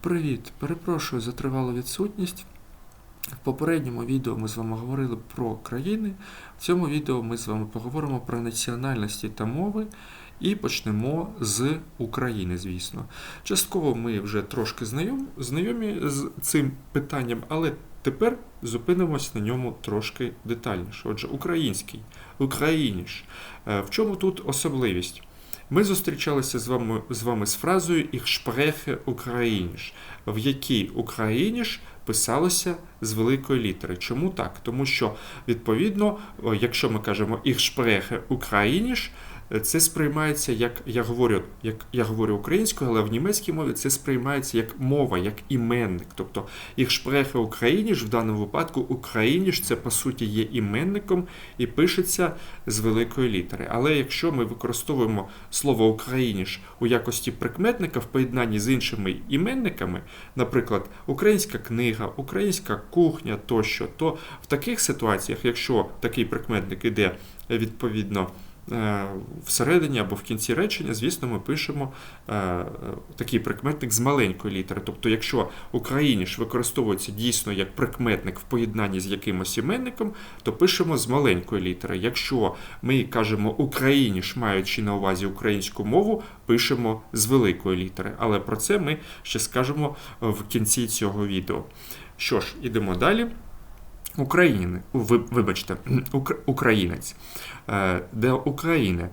Привіт! Перепрошую за тривалу відсутність. В попередньому відео ми з вами говорили про країни. В цьому відео ми з вами поговоримо про національності та мови і почнемо з України, звісно. Частково ми вже трошки знайом, знайомі з цим питанням, але тепер зупинимось на ньому трошки детальніше. Отже, український, україніш. Е, В чому тут особливість? Ми зустрічалися з вами з вами з фразою «Ich spreche Ukrainisch», в якій Україніш писалося з великої літери. Чому так? Тому що, відповідно, якщо ми кажемо «Ich spreche Ukrainisch», це сприймається як я говорю, як я говорю українською, але в німецькій мові це сприймається як мова, як іменник. Тобто «Ich spreche Ukrainisch» в даному випадку Україніш це по суті є іменником і пишеться з великої літери. Але якщо ми використовуємо слово Україніш у якості прикметника в поєднанні з іншими іменниками, наприклад, українська книга, українська кухня тощо, то в таких ситуаціях, якщо такий прикметник іде відповідно. Е, Всередині або в кінці речення, звісно, ми пишемо е, е, такий прикметник з маленької літери. Тобто, якщо україніш використовується дійсно як прикметник в поєднанні з якимось іменником, то пишемо з маленької літери. Якщо ми кажемо україніш, маючи на увазі українську мову, пишемо з великої літери. Але про це ми ще скажемо в кінці цього відео. Що ж, ідемо далі. України, вибачте, українець. Е, Де України?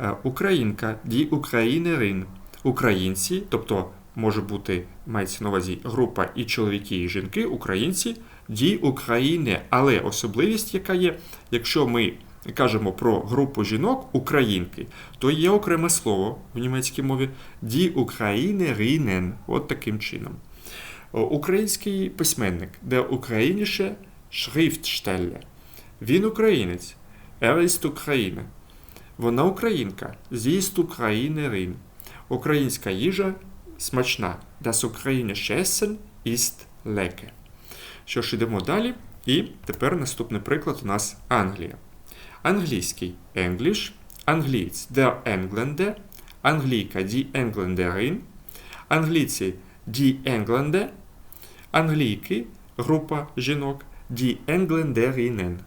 Е, Українка, ді Українерин. Українці, тобто може бути, мається на увазі група і чоловіки, і жінки, українці, ді України. Але особливість, яка є, якщо ми кажемо про групу жінок, українки, то є окреме слово в німецькій мові ді Українеринен. От таким чином. Український письменник, де україніше Schriftsteller. Він українець. Er ist. Вона українка. Sie ist Ukrainerin. Українська їжа смачна. Das ukrainische Essen ist lecker. Що ж, ідемо далі. І тепер наступний приклад у нас Англія. Англійський English, англієць der Engländer, англійка die Engländerin, англійці die Engländer, англійки, група жінок, die Engländerinnen.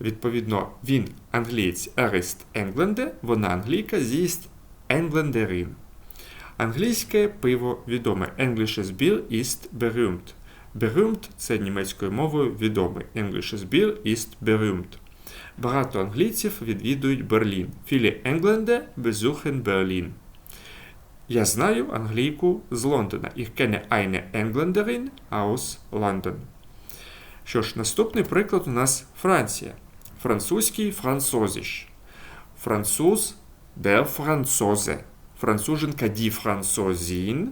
Відповідно, він англієць er ist Engländer, вона англійка, ist Engländerin. Англійське пиво відоме. Englisches Bier ist berühmt. Berühmt – це німецькою мовою відоме. Englisches Bier ist berühmt. Багато англійців відвідують Берлін. Viele Engländer besuchen Berlin. Я знаю англійку з Лондона. Ich kenne eine Engländerin aus London. Що ж, наступний приклад у нас Франція. Французький французіш. Француз der Franzose. Француженка die Franzosin.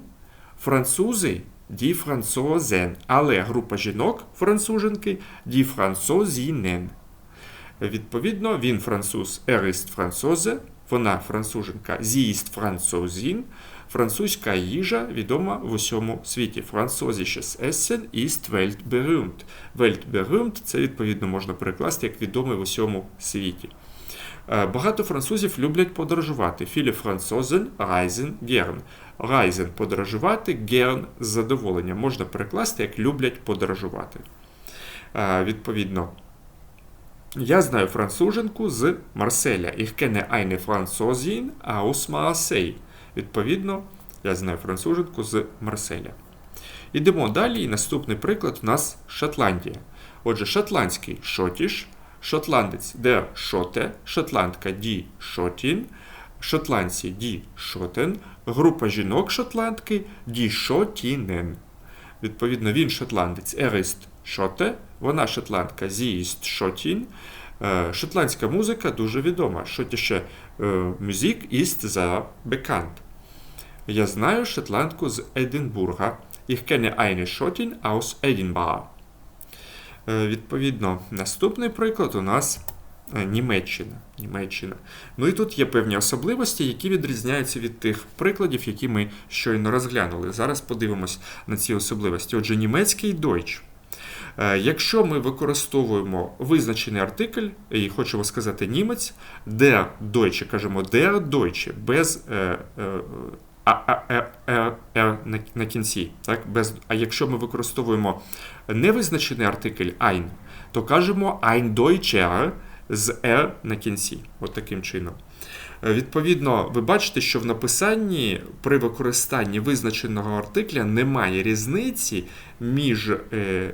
Французи die Franzosen. Але група жінок француженки die Franzosinnen. Відповідно, він француз er ist вона француженка ist Franzosin. Французька їжа відома в усьому світі. Französisches Essen ist weltberühmt. Weltberühmt – це відповідно можна перекласти як відоме в усьому світі. Е, Багато французів люблять подорожувати. Viele Franzosen reisen gern. Reisen – подорожувати, gern – з задоволенням. Можна перекласти як люблять подорожувати. Е, Відповідно, я знаю француженку з Марселя. Ich kenne eine Franzosin aus Marseille. Відповідно, я знаю француженку з Марселя. Ідемо далі, і наступний приклад у нас Шотландія. Отже, шотландський шотіш, шотландець де шоте, шотландка ді шотін, шотландці ді шотен, група жінок шотландки ді шотінен. Відповідно, він шотландець ерист шоте, вона шотландка зіїст шотін. Е, Шотландська музика дуже відома. Шотіше музик іст за bekannt. Я знаю шотландку з Единбурга. Ich kenne eine Schottin aus Edinburgh. Відповідно, наступний приклад у нас е, Німеччина. Німеччина. Ну і тут є певні особливості, які відрізняються від тих прикладів, які ми щойно розглянули. Зараз подивимось на ці особливості. Отже, німецький Deutsch. Е, Якщо ми використовуємо визначений артикль, і хочемо сказати німець, der Deutsche, кажемо der Deutsche, без е на, кінці. Так? Без, а якщо ми використовуємо невизначений артикль ein, то кажемо ein Deutscher з е на кінці. От таким чином. Е, відповідно, ви бачите, що в написанні при використанні визначеного артикля немає різниці між е,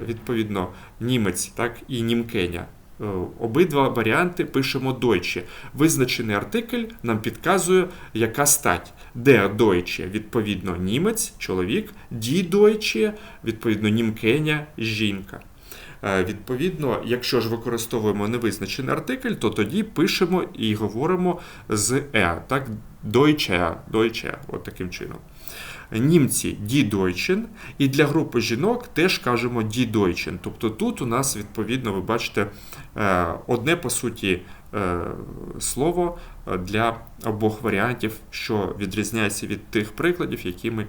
відповідно німець так, і німкеня. Е, обидва варіанти пишемо Deutsche. Визначений артикль нам підказує, яка стать. Де Deutsche, відповідно, німець, чоловік, die Deutsche, відповідно, німкеня, жінка. Е, відповідно, якщо ж використовуємо невизначений артикль, то тоді пишемо і говоримо з е. Так, Deutsche, Deutsche, от таким чином. Німці die Deutschen, і для групи жінок теж кажемо die Deutschen. Тобто тут у нас, відповідно, ви бачите, е, одне по суті е, слово для обох варіантів, що відрізняється від тих прикладів, які ми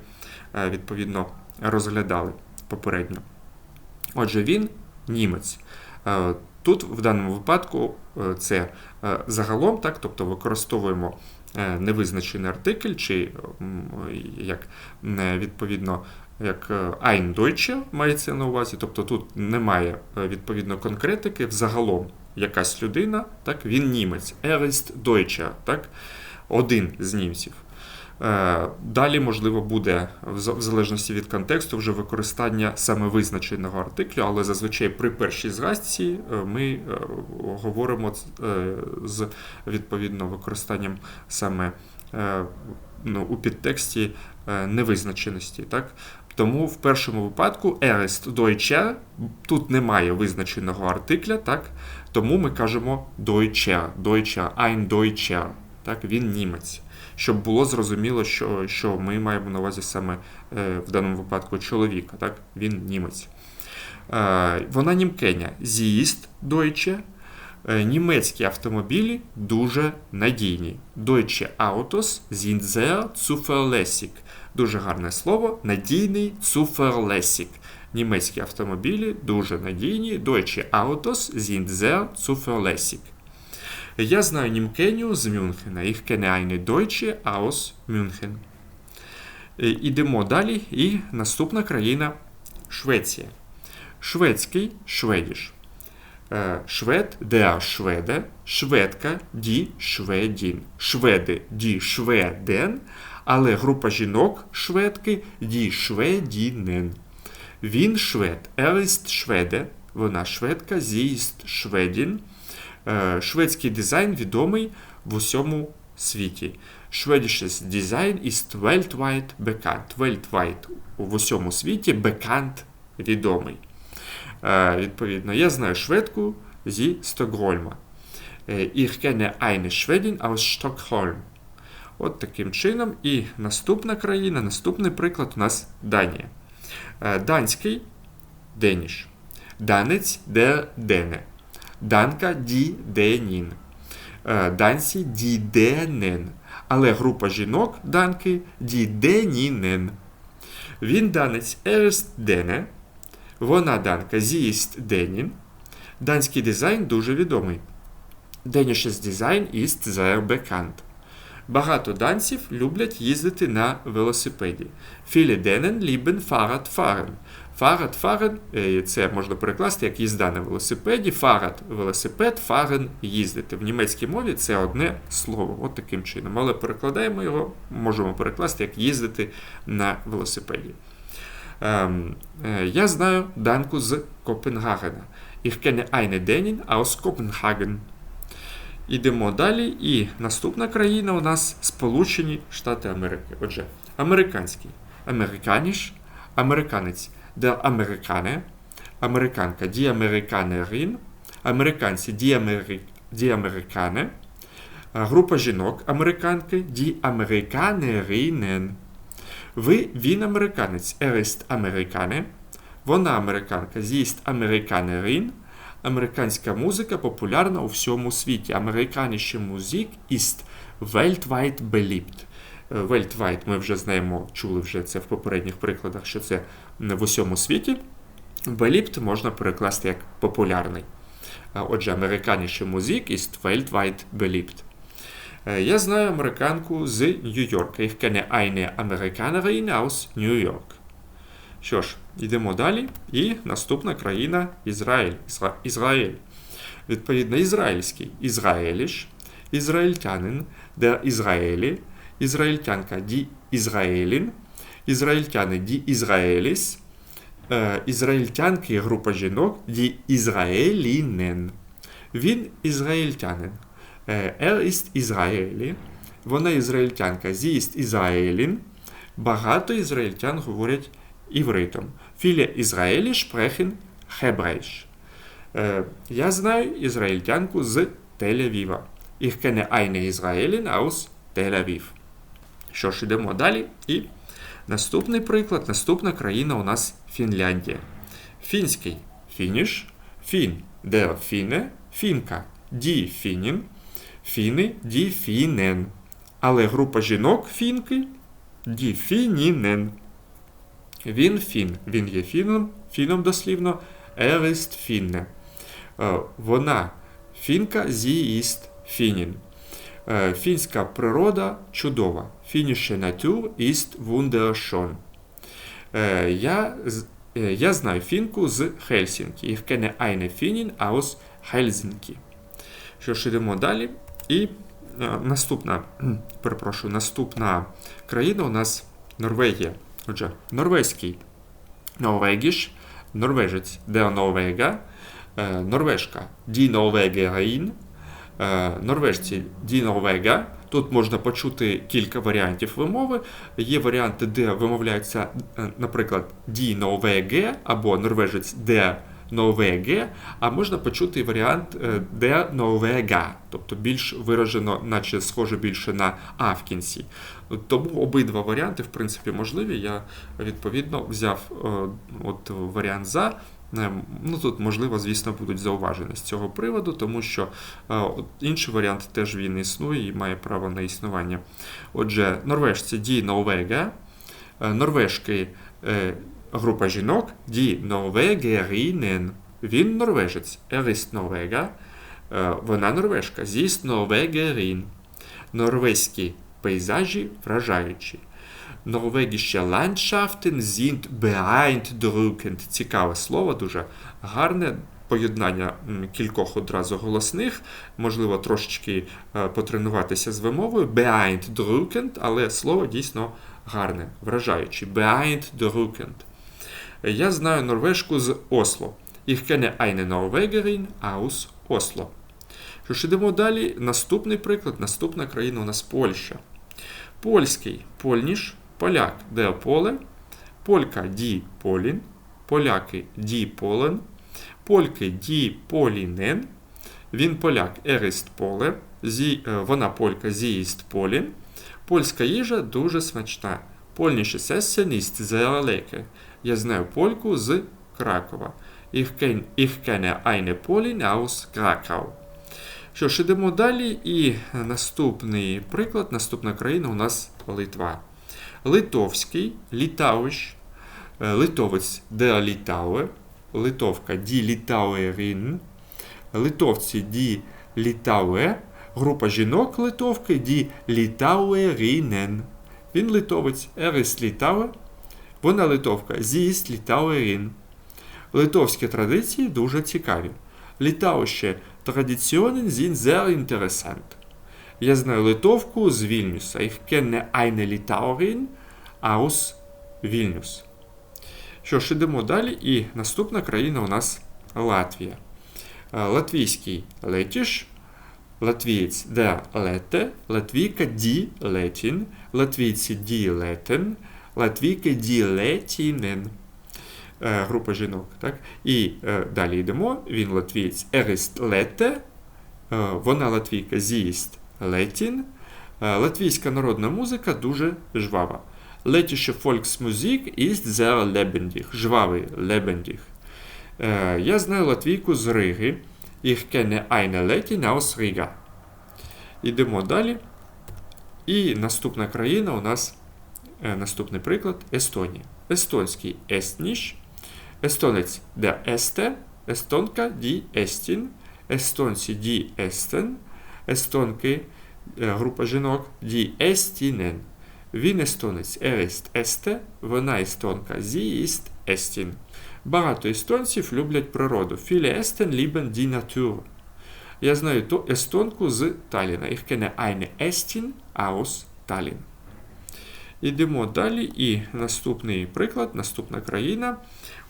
відповідно розглядали попередньо. Отже, він німець. Е, тут в даному випадку е, це е, загалом, так, тобто використовуємо невизначений артикль, чи як відповідно як ein Deutsche мається на увазі, тобто тут немає відповідно конкретики, взагалом якась людина, так, він німець, er ist Deutscher, так, один з німців. Е, далі, можливо, буде, в залежності від контексту, вже використання саме визначеного артиклю, але зазвичай при першій згадці е, ми е, говоримо з відповідно використанням саме ну, у підтексті невизначеності. Так? Тому в першому випадку Erst Deutscher, тут немає визначеного артикля, так? тому ми кажемо Deutscher, Deutscher, ein Deutscher, так? він німець щоб було зрозуміло, що що ми маємо на увазі саме е, в даному випадку чоловіка. Так? Він німець. Е, вона німкеня. Зіїст Deutsche. Е, німецькі автомобілі дуже надійні. Deutsche Autos sind sehr zuverlässig. Дуже гарне слово. Надійний zuverlässig. Німецькі автомобілі дуже надійні. Deutsche Autos sind sehr zuverlässig. Я знаю Німкеню з Мюнхена. Ich kenne eine Deutsche aus München. Ідемо далі. І наступна країна Швеція. Шведський шведіш. Швед der Шведе, шведка die Шведін. Шведи die Шведен, але група жінок шведки die Шведінен. Він швед. Ist Шведе, вона шведка, ist Шведін. Е, шведський дизайн відомий в усьому світі. Schwedisches Design ist weltweit bekannt. Weltweit в усьому світі bekannt відомий. Е, відповідно, я знаю шведку зі Стокгольма. Е, ich kenne eine aus Stockholm. От таким чином. І наступна країна, наступний приклад у нас Данія. Данський Деніш. Данець де Дене. Данка ді денін. Е, данці діденен. Але група жінок данки діденінен. Він данець ерест дене. Вона данка зіїст денін. Данський дизайн дуже відомий. Dänisches дизайн ist sehr. Багато данців люблять їздити на велосипеді. Viele lieben Fahrrad fahren. Фарад, фарен це можна перекласти як їзда на велосипеді. Фарад велосипед, фарен їздити. В німецькій мові це одне слово, от таким чином. Але перекладаємо його, можемо перекласти як їздити на велосипеді. Ем, е, Я знаю данку з Копенгагена. Ich kenne eine Dänin aus Kopenhagen. Ідемо далі. І наступна країна у нас Сполучені Штати Америки. Отже, американський. Американіш, американець der Amerikaner, Американка die Amerikanerin, американці die, Ameri die Amerikaner, група жінок американки die Amerikanerinnen. Ви, він американець, er ist Amerikaner, вона американка, sie ist Amerikanerin, Американська музика популярна у всьому світі. Америкаnische Musik ist weltweit beliebt. Weltweit ми вже знаємо, чули вже це в попередніх прикладах, що це в усьому світі. Beliebt можна перекласти як популярний. Отже, америкаnische Musik ist weltweit beliebt. Е, Я знаю американку з Нью-Йорка. Ich kenne eine Amerikanerin aus New York. Що ж, йдемо далі. І наступна країна Ізраїль. Ізра... Ізраїль. Відповідно, ізраїльський ізраїліш, ізраїльтянин, der Ізраїлі, ізраїльтянка ді Ізраїлін, ізраїльтяни ді Ізраїліс, е, ізраїльтянки група жінок ді Ізраїлінен. Він ізраїльтянин. Е, Er ist Ізраїлі. Вона ізраїльтянка. Sie ist Ізраїлін. Багато ізраїльтян говорять івритом. Viele Ізраїлі sprechen Hebräisch. Е, Я знаю ізраїльтянку з Тель-Авіва. Ich kenne eine Israelin aus Тель-Авів. Що ж, йдемо далі. І наступний приклад, наступна країна у нас Фінляндія. Фінський фініш, фін, der фіне, фінка, ді фінін, фіни, ді фінен. Але група жінок фінки ді фінінен. Він фін. Він є фіном, фіном дослівно, er фінне. Е, Вона фінка, ist фінін. Е, Фінська природа чудова. Фініше Natur ist wunderschön. Е, Я, знаю фінку з Хельсінкі. Ich kenne eine Finnin aus Helsinki. Що ж, йдемо далі. І е, наступна, перепрошую, наступна країна у нас Норвегія. Отже, норвезький Норвегіш, норвежець der Norvega, е, норвежка Die Norwegerin, е, норвежці Die Norvega. Тут можна почути кілька варіантів вимови. Є варіанти, де вимовляється, е, наприклад, Die Norwege або норвежець Der Norwege, а можна почути варіант е, Der Norvega, тобто більш виражено, наче схоже більше на А в кінці. Тому обидва варіанти, в принципі, можливі. Я відповідно взяв е, от варіант за. Е, Ну тут, можливо, звісно, будуть зауваження з цього приводу, тому що е, інший варіант теж він існує і має право на існування. Отже, норвежці Die Norvega, е, норвежки група жінок Die Norwegerinnen. Він норвежець, Er ist е, вона норвежка, ist Norwegerin. Норвезькі пейзажі вражаючі. Норвегісche Landschaften sind beeindruckend. Цікаве слово, дуже гарне. Поєднання кількох одразу голосних, можливо, трошечки е, потренуватися з вимовою. Beeindruckend, але слово дійсно гарне, вражаюче. Beeindruckend. Я знаю норвежку з Осло. Ich kenne eine Norwegerin aus Oslo. Що ж, ідемо далі. Наступний приклад, наступна країна у нас Польща. Польський польніш, поляк де поле, полька ді полін, поляки ді полен, польки ді полінен, він поляк ерист поле, зі, е, вона полька зіїст полін. Польська їжа дуже смачна. Польніше сесен іст зеалеке. Я знаю польку з Кракова. Ich kenn- ich kenne eine Polin aus Krakau. Що ж, ідемо далі, і наступний приклад, наступна країна у нас Литва. Литовський, літауш, е, литовець де літауе, литовка ді літауерин, литовці ді літауе, група жінок литовки ді літауеринен. Він литовець, еріс літауе, вона литовка, зіїст літауерин. Литовські традиції дуже цікаві. Літауще Traditionen sind sehr interessant. Я знаю литовку з Вільнюса. Ich kenne eine Litauerin aus Vilnius. Що ж, ідемо далі. І наступна країна у нас Латвія. Е, Латвійський летіш, латвієць де лете, латвійка ді летін, латвійці ді летен, латвійка ді летінен. Е, група жінок. Так? І е, далі йдемо. Він латвієць Ерист Лете, вона латвійка Зіїст Летін. Е, латвійська народна музика дуже жвава. Летіше Volksmusik ist sehr lebendig. Жвавий lebendig. Е, я знаю латвійку з Риги. Ich kenne eine Letin aus Riga. Йдемо далі. І наступна країна у нас е, наступний приклад Естонія. Естонський Естніш, естонець де Есте, естонка ді Естін, естонці ді Естен, естонки е, група жінок, die Estinnen. Він естонець, ist Este, вона естонка, sie ist Estin. Багато естонців люблять природу. Viele Esten lieben die Natur. Я знаю ту естонку з Таліна. Ich kenne eine Estin aus Tallinn. Ідемо далі. І наступний приклад, наступна країна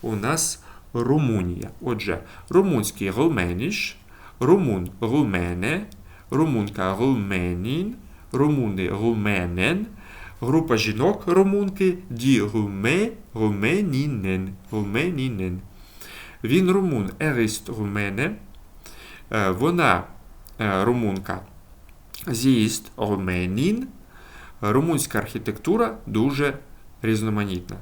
у нас Румунія. Отже, румунський руменіш, румун румене, румунка руменін, румуни руменен, група жінок румунки ді руме руменінен. руменінен. Він румун ерист румене, е, вона е, румунка зіїст руменін, Румунська архітектура дуже різноманітна.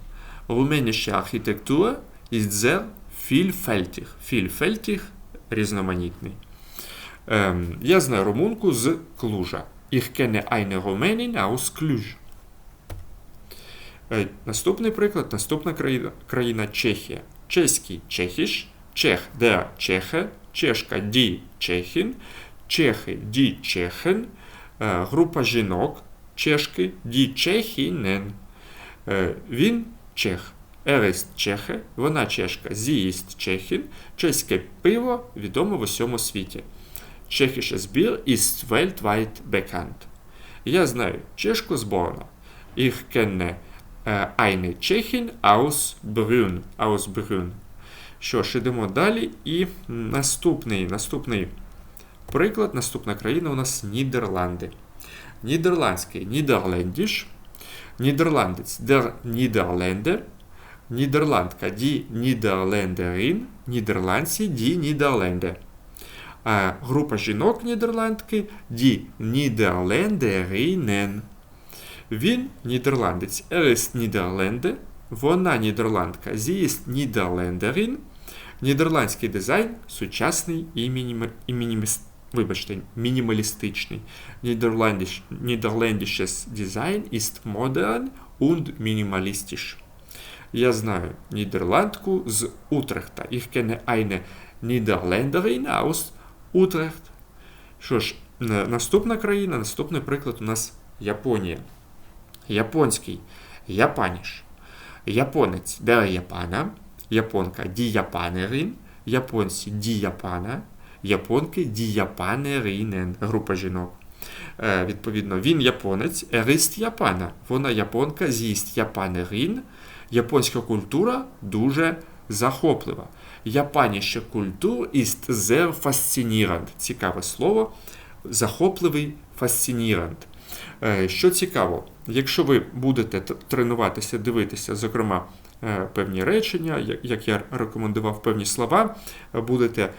Румунська архітектура ist sehr vielfältig. Vielfältig – різноманітний. Ем, я знаю румунку з Клужа. Ich kenne eine Rumänin aus Cluj. Наступний приклад, наступна країна, країна Чехія. Чеський чехіш, чех der чехе, чешка ді чехін, чехи ді чехен, е, група жінок чешки ді чехінен. Е, Він чех. Ерест чехе, вона чешка, зіїсть чехін, чеське пиво відомо в усьому світі. Tschechisches Bier ist weltweit bekannt. Я знаю чешку зборну. Ich kenne äh, eine Tschechin aus Brünn. Aus Brünn. Що ж, ідемо далі. І наступний, наступний приклад, наступна країна у нас Нідерланди. Нідерландський Нідерлендіш, нідерландець der Niederländer, нідерландка die Niederländerin, нідерландці die Niederländer. Група жінок нідерландки die Niederländerinnen. Він нідерландець. Er ist Niederländer. Вона нідерландка. Sie ist Niederländerin. Нідерландський дизайн сучасний і, мінім... і. Вибачте, мінімалістичний. Niederländisches Design ist modern und minimalistisch. Я знаю нідерландку з Утрехта. Ich kenne eine Niederländerin aus Утрехт. Що ж, наступна країна, наступний приклад у нас Японія. Японський Япаніш. Японець der Япана, японка діяпанерин, японці діяпана, японки діяпанеринен, група жінок. Е, Відповідно, він японець, ерист Япана. Вона японка, з'їсть япанерин. Японська культура дуже захоплива. Japanische Kultur ist sehr faszinierend. Цікаве слово. Захопливий фасциніранд. Що цікаво, якщо ви будете тренуватися, дивитися, зокрема, певні речення, як я рекомендував певні слова, будете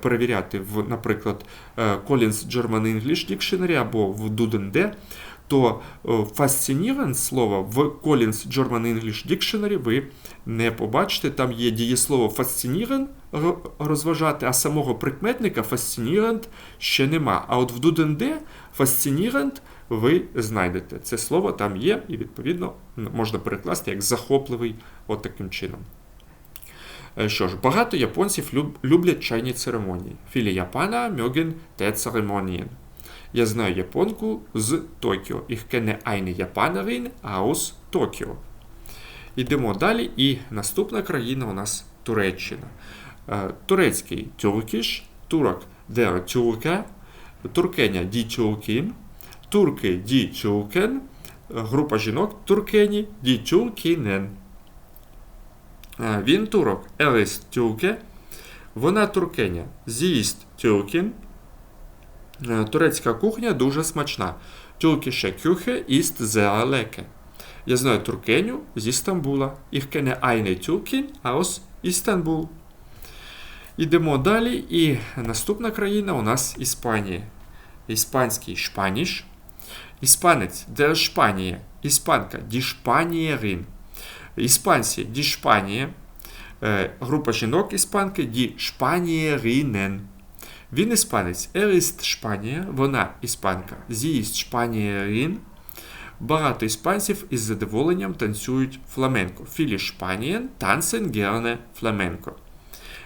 перевіряти в, наприклад, Collins German English Dictionary або в Duden то fascinierend слово в Collins German English Dictionary ви не побачите. Там є дієслово fascinierend розважати, а самого прикметника fascinierend ще нема. А от в Duden fascinierend ви знайдете. Це слово там є, і, відповідно, можна перекласти як захопливий от таким чином. Що ж, багато японців люблять чайні церемонії. Філі Япана mögen те церемонії. Я знаю японку з Токіо. Ich kenne eine Japanerin aus Токіо. Йдемо далі. І наступна країна у нас Туреччина. Турецький тюркіш, турок der Türke, туркеня ді тюркін, турки ді тюркен, група жінок туркені ді тюркінен. Він турок Еріс тюрке, вона туркеня з'їсть тюркін, Турецька кухня дуже смачна. Türkische Küche ist sehr. Я знаю туркеню з Істамбула. Ich kenne eine Türkin aus Istanbul. Ідемо далі. І наступна країна у нас Іспанія. Іспанський шпаніш. Іспанець der Spanier. Іспанка die Spanierin. Іспанці die Spanier. Група жінок іспанки die Spanierinnen. Він іспанець. Ist Spanier, вона іспанка. Sie ist Spanierin. Багато іспанців із задоволенням танцюють фламенко. Viele Spanien tanzen gerne Flamenco.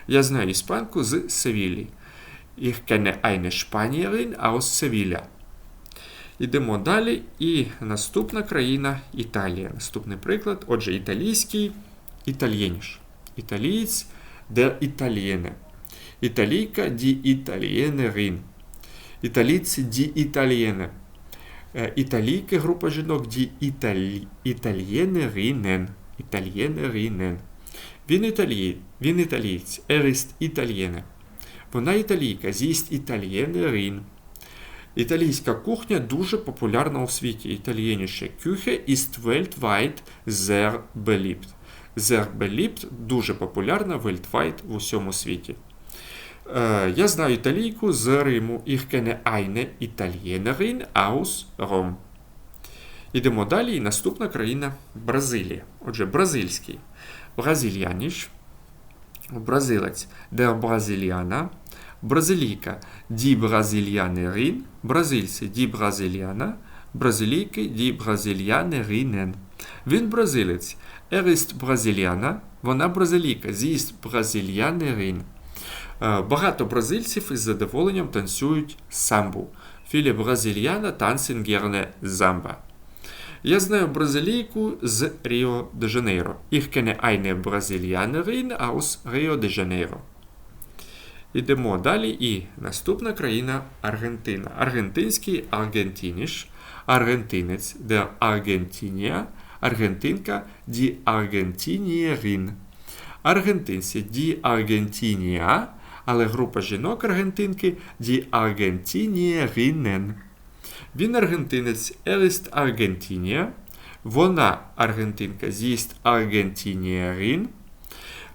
Я знаю іспанку з Севілі. Ich kenne eine Spanierin aus Sevilla. Йдемо далі. І наступна країна Італія. Наступний приклад. Отже, італійський італієніш. Італієць де італієне. Італійка ді італієнерин. Італійці ді італієне. Е, Італійки група жінок ді італі... італієнеринен. Італієнеринен. Він італієць. Він італієць. Ерист італієне. Вона італійка, з'їсть італієнерин. Італійська кухня дуже популярна у світі. Італієніше Küche ist weltweit sehr beliebt. Sehr beliebt дуже популярна weltweit в усьому світі. Е, я знаю італійку з Риму. Ich kenne eine Italienerin aus Rom. Ідемо далі. І наступна країна Бразилія. Отже, бразильський. Бразильяніш. Бразилець der Brasiliana. Бразилійка ді бразильянерин, бразильці ді бразильяна, бразилійки ді бразильянеринен. Він бразилець. Er ist бразильяна, вона бразилійка, sie ist бразильянерин. Е, Багато бразильців із задоволенням танцюють самбу. Brasilianer tanzen gerne Samba. Я знаю бразилійку з Ріо де Жанейро. Ich kenne eine Brasilianerin aus Rio de Janeiro. Йдемо далі. І наступна країна Аргентина. Аргентинський аргентініш, аргентинець де Аргентинія, аргентинка ді Аргентінієрін. Аргентинці ді Аргентінія, але група жінок аргентинки ді Аргентінієрінен. Він аргентинець Еліст Аргентінія. Вона аргентинка з'їсть Аргентінієрін.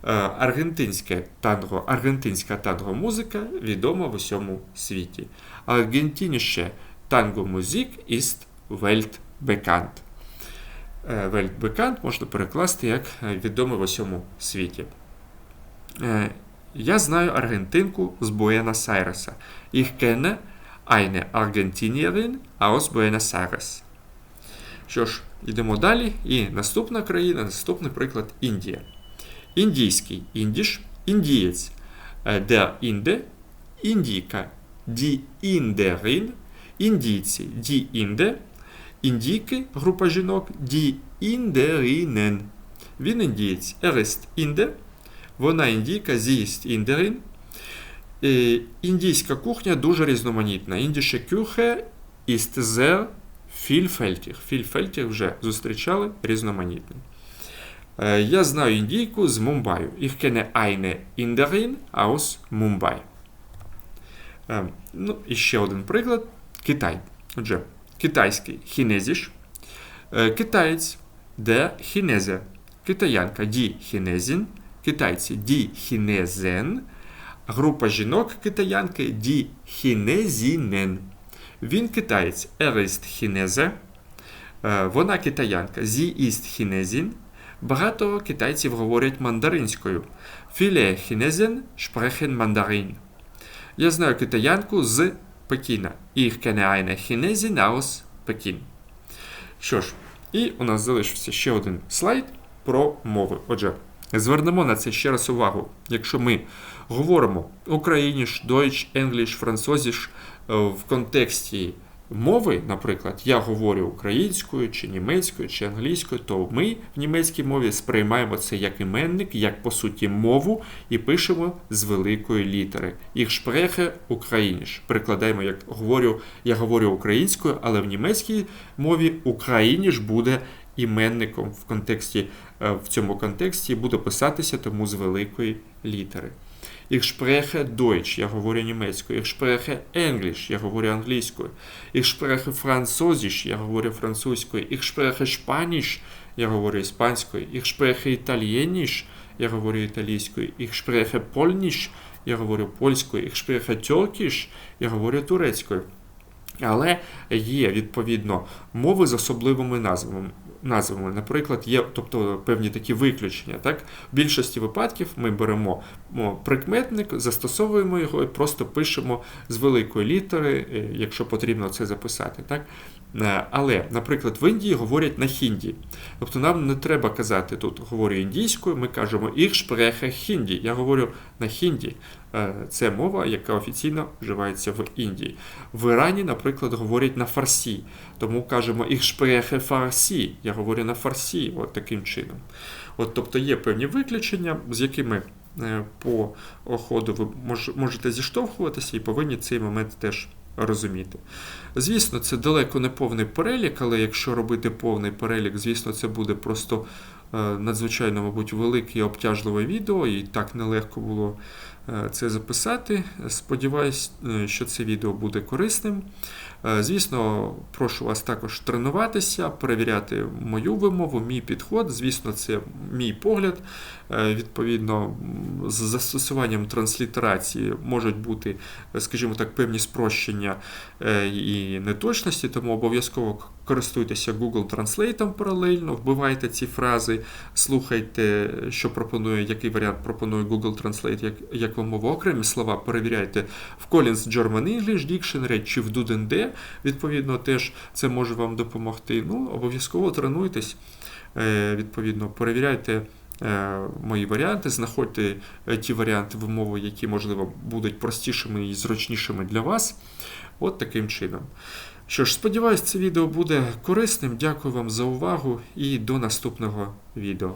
Е, Аргентинське танго, аргентинська танго-музика відома в усьому світі. Аргентиніше танго-музик ist weltbekannt. Е, Weltbekannt можна перекласти як е, відоме в усьому світі. Е, Я знаю аргентинку з Буенос-Айреса. Ich kenne eine Argentinierin aus Buenos Aires. Що ж, йдемо далі. І наступна країна, наступний приклад Індія. Індійський індіш, індієць, е, де інде, індійка, ді індерин, індійці, ді інде, індійки, група жінок, ді індеринен. Він індієць, ерест інде, вона індійка, зість індерин. Індійська кухня дуже різноманітна. Індіше кюхе sehr vielfältig. Vielfältig вже зустрічали різноманітний. Е, Я знаю індійку з Мумбаю. Ich kenne eine Inderin aus Mumbai. Ну, і ще один приклад. Китай. Отже, китайський хінезіш. Е, Китаєць де хінезе. Китаянка ді хінезін. Китайці ді хінезен. Група жінок китаянки ді хінезінен. Він китаєць ерист хінезе. Е, Вона китаянка зі іст хінезін. Багато китайців говорять мандаринською. Viele Chinesen sprechen Mandarin. Я знаю китаянку з Пекіна. Kenne eine Chinesin aus Pekin. Що ж, і у нас залишився ще один слайд про мови. Отже, звернемо на це ще раз увагу. Якщо ми говоримо україніш, Deutsch, English, французіш в контексті мови, наприклад, я говорю українською, чи німецькою, чи англійською, то ми в німецькій мові сприймаємо це як іменник, як по суті мову, і пишемо з великої літери. Ich spreche україніш. Перекладаємо, як говорю, я говорю українською, але в німецькій мові україніш буде іменником в контексті, е, в цьому контексті буде писатися тому з великої літери. Ich spreche Deutsch, я говорю німецькою. Ich spreche English, я говорю англійською. Ich spreche Französisch, я говорю французькою. Ich spreche Spanisch, я говорю іспанською. Ich spreche Italienisch, я говорю італійською. Ich spreche Polnisch, я говорю польською. Ich spreche Turkish, я говорю турецькою. Але є відповідно мови з особливими назвами. Назвами, наприклад, є тобто певні такі виключення. Так? В більшості випадків ми беремо прикметник, застосовуємо його і просто пишемо з великої літери, е, якщо потрібно це записати. Так? Е, Але, наприклад, в Індії говорять на хінді. Тобто нам не треба казати тут говорю індійською, ми кажемо «Ich spreche хінді. Я говорю на хінді. Е, Це мова, яка офіційно вживається в Індії. В Ірані, наприклад, говорять на фарсі. Тому кажемо «Ich spreche фарсі. Я говорю на фарсі, от таким чином. От, тобто є певні виключення, з якими е, по ходу ви можете зіштовхуватися і повинні цей момент теж розуміти. Звісно, це далеко не повний перелік, але якщо робити повний перелік, звісно, це буде просто е, надзвичайно, мабуть, велике і обтяжливе відео, і так нелегко було це записати. Сподіваюсь, е, що це відео буде корисним. Е, Звісно, прошу вас також тренуватися, перевіряти мою вимову, мій підход. Звісно, це мій погляд. Е, Відповідно, з застосуванням транслітерації можуть бути, е, скажімо так, певні спрощення е, і неточності, тому обов'язково користуйтеся Google Translate паралельно, вбивайте ці фрази, слухайте, що пропонує, який варіант пропонує Google Translate, як, як вам мова окремі слова перевіряйте в Collins German English Dictionary чи в Duden.D, відповідно, теж це може вам допомогти. Ну, обов'язково тренуйтесь, е, відповідно, перевіряйте е, мої варіанти, знаходьте е, ті варіанти вимови, які, можливо, будуть простішими і зручнішими для вас. От таким чином. Що ж, сподіваюсь, це відео буде корисним. Дякую вам за увагу і до наступного відео.